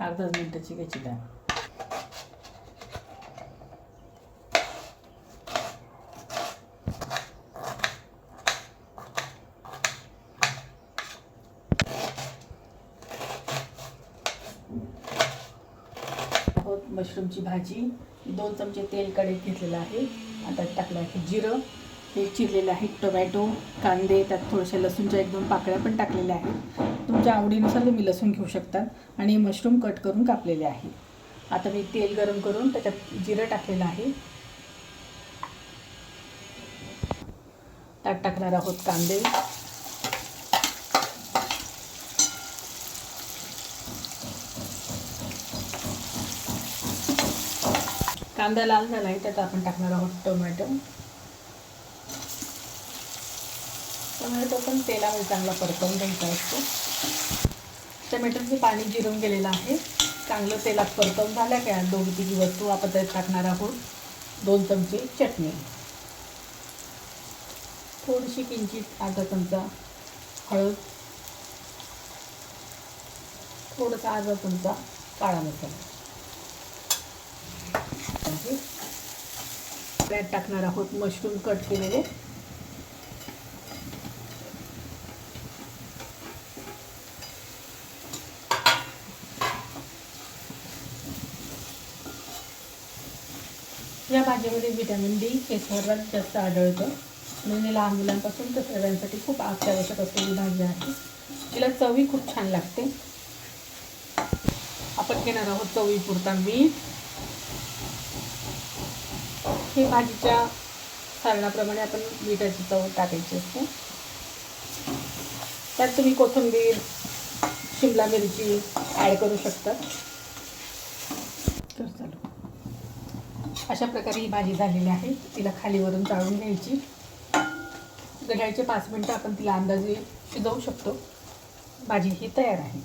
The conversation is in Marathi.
अर्धा मिनटाची घ्यायची डाळ. मशरूमची भाजी. दोन चमचे तेल कढईत घेतलेलं आहे. आता टाकलं आहे जिरं. हे चिरलेलं आहे टोमॅटो कांदे त्यात थोड्याशा लसूणच्या एक दोन पाकळ्या पण टाकलेल्या आहेत. तुमच्या आवडीनुसार तुम्ही लसूण घेऊ शकतात आणि मशरूम कट करून कापलेले आहे. आता मी तेल गरम करून त्याच्यात जिरं टाकलेलं आहे. त्यात टाकणार आहोत कांदे. कांदा लाल झाला आहे त्यात आपण टाकणार आहोत टोमॅटो. टोमॅटो पण तेलामध्ये चांगला परतवून घ्यायचा असतो. टोमॅटोचं पाणी जिरून गेलेलं आहे. चांगलं तेलात परतवून झाल्या का दोन तिघी वस्तू आपण त्यात टाकणार आहोत. दोन चमचे चटणी. थोडीशी किंचित अर्धा चमचा हळद. थोडासा अर्धा चमचा काळा मसाला. त्यात टाकणार आहोत मशरूम कट केलेले. या भाजीमध्ये व्हिटॅमिन डी हे सर्वात जास्त आढळतं. म्हणजे लहान मुलांपासून तर सगळ्यांसाठी खूप अत्यावश्यक असलेली भाजी आहे. तिला चवी खूप छान लागते. आपण घेणार आहोत चवीपुरता मीठ. हे भाजीच्या सारणाप्रमाणे आपण मिठाची चव टाकायची असते. त्यात तुम्ही कोथिंबीर शिमला मिरची ॲड करू शकता तर चालू अशा प्रकारे ही भाजी झालेली आहे. तिला खालीवरून चाळून घ्यायची. घड्याळचे पाच मिनटं आपण तिला अंदाजे शिजवू शकतो. भाजी ही तयार आहे.